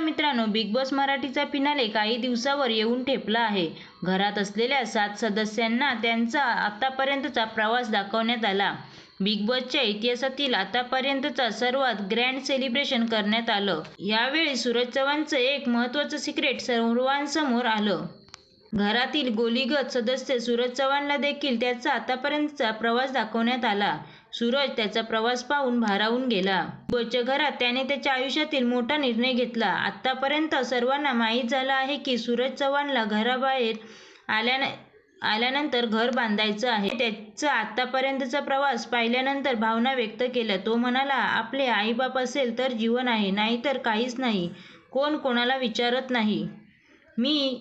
नमस्कार मित्रांनो big boss मराठीचा फिनाले काही दिवसावर येऊन ठेपला आहे. घरात असलेल्या सात सदस्यांना त्यांचा आतापर्यंतचा प्रवास दाखवण्यात आला. बिग बॉसच्या इतिहासातील आतापर्यंतचा सर्वात ग्रँड सेलिब्रेशन करण्यात आलं. यावेळी सूरज चव्हाणचं एक महत्त्वाचं सिक्रेट सर्वांसमोर आलं. घरातील गोलीगत सदस्य सूरज चव्हाणला देखील त्याचा आतापर्यंतचा प्रवास दाखवण्यात आला. सूरज त्याचा प्रवास पाहून भारावून गेला. बच्च्या घरात त्याने त्याच्या आयुष्यातील मोठा निर्णय घेतला. आतापर्यंत सर्वांना माहीत झालं आहे की सूरज चव्हाणला घराबाहेर आल्यान आल्यानंतर घर बांधायचं आहे. त्याचा आतापर्यंतचा प्रवास पाहिल्यानंतर भावना व्यक्त केल्या. तो म्हणाला आपले आईबाप असेल तर जीवन आहे नाहीतर काहीच नाही. कोण कोणाला विचारत नाही. मी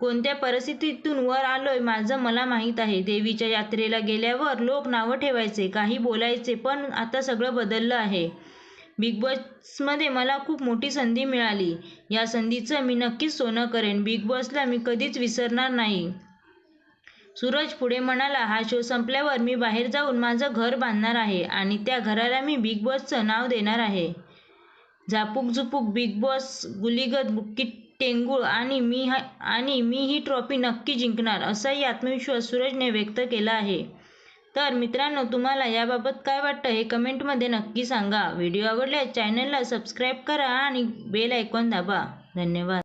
कोणत्या परिस्थितीतून वर आलोय माझं मला माहीत आहे. देवीच्या यात्रेला गेल्यावर लोक नावं ठेवायचे काही बोलायचे पण आता सगळं बदललं आहे. बिग बॉसमध्ये मला खूप मोठी संधी मिळाली. या संधीचं मी नक्कीच सोनं करेन. बिग बॉसला मी कधीच विसरणार नाही. सूरज पुढे म्हणाला हा शो संपल्यावर मी बाहेर जाऊन माझं घर बांधणार आहे आणि त्या घराला मी बिग बॉसचं नाव देणार आहे. झापूक झुपूक बिग बॉस गुलीगत बुकिट टेंगुळ आणि मी हा आणि मी ही ट्रॉफी नक्की जिंकणार असाही आत्मविश्वास सूरजने व्यक्त केला आहे. तर मित्रांनो तुम्हाला याबाबत काय वाटतं हे कमेंटमध्ये नक्की सांगा. व्हिडिओ आवडल्यास चॅनलला सबस्क्राईब करा आणि बेल आयकॉन दाबा. धन्यवाद.